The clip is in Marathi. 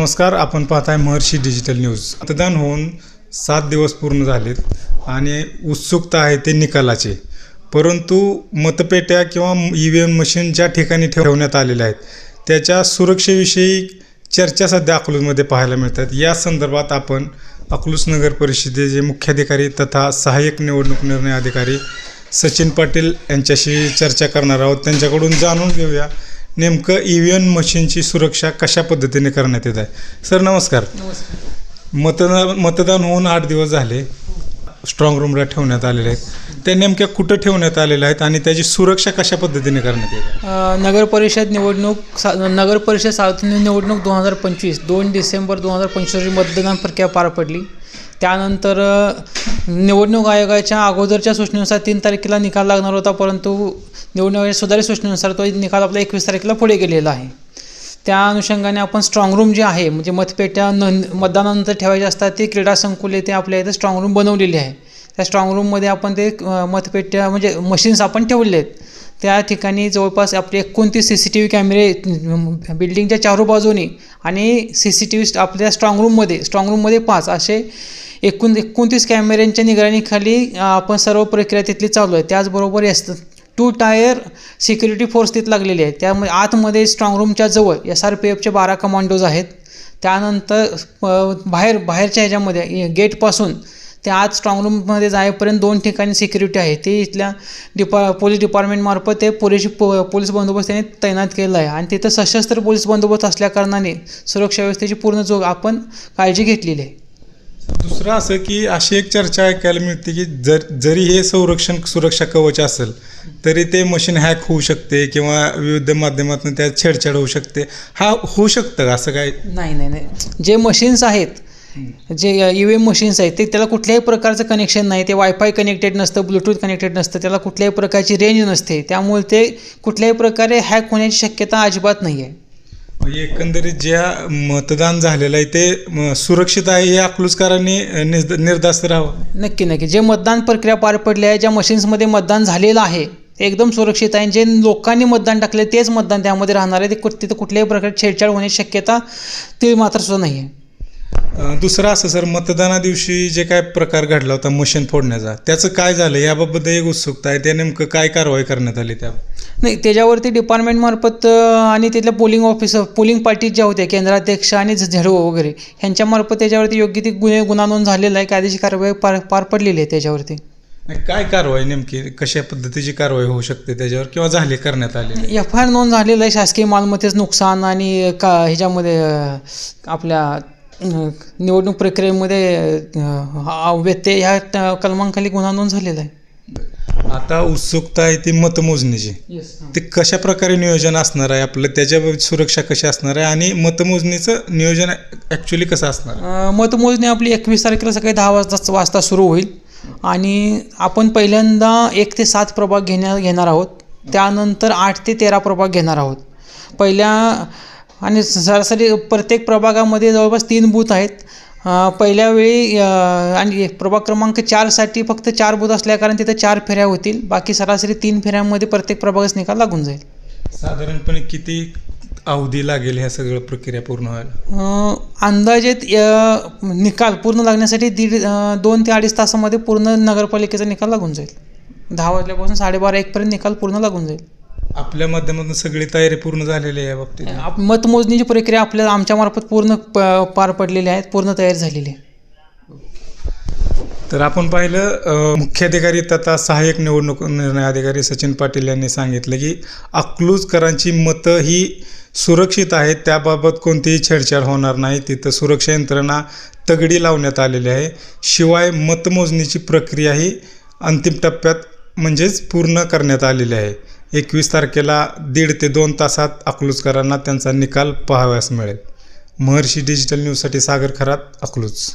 नमस्कार आपण पाहताय महर्षी डिजिटल न्यूज. मतदान होऊन सात दिवस पूर्ण झालेत आणि उत्सुकता आहे ते निकालाचे. परंतु मतपेट्या किंवा ई व्ही एम मशीन ज्या ठिकाणी ठेवण्यात आलेल्या आहेत त्याच्या सुरक्षेविषयी चर्चा सध्या अकलूजमध्ये पाहायला मिळतात. या संदर्भात आपण अकलूज नगर परिषदेचे मुख्याधिकारी तथा सहाय्यक निवडणूक निर्णय अधिकारी सचिन पाटील यांच्याशी चर्चा करणार आहोत. त्यांच्याकडून जाणून घेऊया नेमकं ई व्ही एम मशीनची सुरक्षा कशा पद्धतीने करण्यात येत आहे? सर नमस्कार. मतदान मतदान होऊन आठ दिवस झाले. स्ट्रॉंग रूमला ठेवण्यात आलेले आहेत. त्या नेमक्या कुठं ठेवण्यात आलेल्या आहेत आणि त्याची सुरक्षा कशा पद्धतीने करण्यात येत आहे? अ, नगर परिषद निवडणूक सा नगर परिषद सार्वत्रिक निवडणूक दोन हजार पंचवीस दोन डिसेंबर दोन हजार पंचवीस रोजी मतदान प्रक्रिया पार पडली. त्यानंतर निवडणूक आयोगाच्या अगोदरच्या सूचनेनुसार तीन तारखेला निकाल लागणार होता परंतु निवडणूक आयोगाच्या सुधारित सूचनेनुसार तो निकाल आपला एकवीस तारखेला पुढे गेलेला आहे. त्या अनुषंगाने आपण स्ट्रॉंग रूम जे आहे म्हणजे मतपेट्या न मतदानानंतर ठेवायचे असतात ते क्रीडा संकुल येथे आपल्या इथं स्ट्रॉंग रूम बनवलेली आहे. त्या स्ट्रॉंग रूममध्ये आपण ते मतपेट्या म्हणजे मशीन्स आपण ठेवले आहेत त्या ठिकाणी जवळपास आपले एकोणतीस सी सी टी व्ही कॅमेरे बिल्डिंगच्या चारू बाजूनी आणि सी सी टी व्ही आपल्या स्ट्रॉंग रूममध्ये स्ट्रॉंग रूममध्ये पाच असे एकूण एकोणतीस कॅमेऱ्यांच्या निगराणीखाली आपण सर्व प्रक्रिया तिथली चालू आहे. त्याचबरोबर S two tier security force तिथं लागलेली आहे. त्यामुळे आतमध्ये स्ट्रॉंग रूमच्या जवळ एस आर पी एफचे बारा कमांडोज आहेत. त्यानंतर बाहेर बाहेरच्या ह्याच्यामध्ये गेटपासून ते आत स्ट्रॉंग रूममध्ये जाईपर्यंत दोन ठिकाणी सिक्युरिटी आहे. ते इथल्या डिपा पोलीस डिपार्टमेंटमार्फत ते पोलीस पो पोलीस बंदोबस्त त्यांनी तैनात केला आहे. आणि तिथं सशस्त्र पोलीस बंदोबस्त असल्याकारणाने सुरक्षा व्यवस्थेची पूर्ण जो आपण काळजी घेतलेली आहे. दुसरं असं की अशी एक चर्चा ऐकायला मिळते की जर जरी हे संरक्षण सुरक्षा कवच असेल तरी ते मशीन हॅक होऊ शकते किंवा विविध माध्यमातून त्यात छेडछाड होऊ शकते. हा होऊ शकतं का? असं काय? नाही नाही नाही. जे मशीन्स आहेत जे यू व्ही एम मशीन्स आहेत ते त्याला कुठल्याही प्रकारचं कनेक्शन नाही. ते वायफाय कनेक्टेड नसतं ब्लूटूथ कनेक्टेड नसतं त्याला कुठल्याही प्रकारची रेंज नसते. त्यामुळे ते कुठल्याही प्रकारे हॅक होण्याची शक्यता अजिबात नाही आहे म्हणजे एकंदरीत ज्या मतदान झालेलं आहे ते सुरक्षित आहे हे अकलूजकरांनी निर्धास्त राहावं? नक्की नक्की. जे मतदान प्रक्रिया पार पडली आहे ज्या मशीन्समध्ये मतदान झालेलं आहे ते एकदम सुरक्षित आहे. जे लोकांनी मतदान टाकले तेच मतदान त्यामध्ये राहणार आहे. ते तिथं कुठल्याही प्रकारे छेडछाड होण्याची शक्यता ती मात्र सुद्धा नाही आहे दुसरं असं सर मतदाना दिवशी जे काय प्रकार घडला होता मशीन फोडण्याचा त्याचं काय झालं? याबाबत एक उत्सुकता आहे. ते नेमकं काय कारवाई करण्यात आली त्या नाही त्याच्यावरती डिपार्टमेंटमार्फत आणि तिथल्या पोलिंग ऑफिसर पोलिंग पार्टी ज्या होत्या केंद्राध्यक्ष आणि झेडो वगैरे ह्यांच्यामार्फत त्याच्यावरती योग्य ती गुन्हे गुन्हा नोंद झालेला आहे कायदेशीर कारवाई पार पार पडलेली आहे त्याच्यावरती. काय कारवाई नेमकी? कशा पद्धतीची कारवाई होऊ शकते त्याच्यावर किंवा झाली करण्यात आली एफ आय आर नोंद झालेलं आहे शासकीय मालमत्तेचं नुकसान आणि का ह्याच्यामध्ये आपल्या निवडणूक प्रक्रियेमध्ये व्यत्यय ह्या कलमांखाली गुन्हा नोंद झालेला आहे. आता उत्सुकता आहे ती मतमोजणीची. ते कशा प्रकारे नियोजन असणार आहे? आपलं त्याच्या सुरक्षा कशी असणार आहे? आणि मतमोजणीचं नियोजन ॲक्च्युली कसं असणार? आहे? अ, मतमोजणी आपली एकवीस तारखेला सकाळी दहा वाजता वाजता सुरू होईल. आणि आपण पहिल्यांदा एक ते सात प्रभाग घेण्या घेणार आहोत. त्यानंतर आठ ते तेरा प्रभाग घेणार आहोत. पहिल्या आणि सरासरी प्रत्येक प्रभागामध्ये जवळपास तीन बूथ आहेत. पहिल्या वेळी आणि प्रभाग क्रमांक चारसाठी फक्त चार बूथ असल्याकारण तिथं चार फेऱ्या होतील. बाकी सरासरी तीन फेऱ्यांमध्ये प्रत्येक प्रभागास निकाल लागून जाईल. साधारणपणे किती अवधी लागेल ह्या सगळं प्रक्रिया पूर्ण व्हायला? अंदाजित निकाल पूर्ण लागण्यासाठी दीड दोन ते अडीच तासामध्ये पूर्ण नगरपालिकेचा निकाल लागून जाईल. दहा वाजल्यापासून साडेबारा एकपर्यंत निकाल पूर्ण लागून जाईल. आपल्या माध्यमातून सगळी तयारी पूर्ण झालेली आहे या बाबतीत. आप- मतमोजणीची प्रक्रिया आपल्या आमच्यामार्फत पूर्ण प पार पडलेली आहे पूर्ण तयारी झालेली आहे. तर आपण पाहिलं अ, मुख्याधिकारी तथा सहाय्यक निवडणूक निर्णय अधिकारी सचिन पाटील यांनी सांगितलं की अकलूजकरांची मतं ही सुरक्षित आहेत त्याबाबत कोणतीही छेडछाड होणार नाही. तिथं सुरक्षा यंत्रणा तगडी लावण्यात आलेली आहे. शिवाय मतमोजणीची प्रक्रिया ही अंतिम टप्प्यात म्हणजेच पूर्ण करण्यात आलेली आहे. एकवीस तारखेला दीड ते दोन तासात अकलूजकरांना त्यांचा निकाल पाहाव्यास मिळेल. महर्षी डिजिटल न्यूजसाठी सागर खरात अकलूज.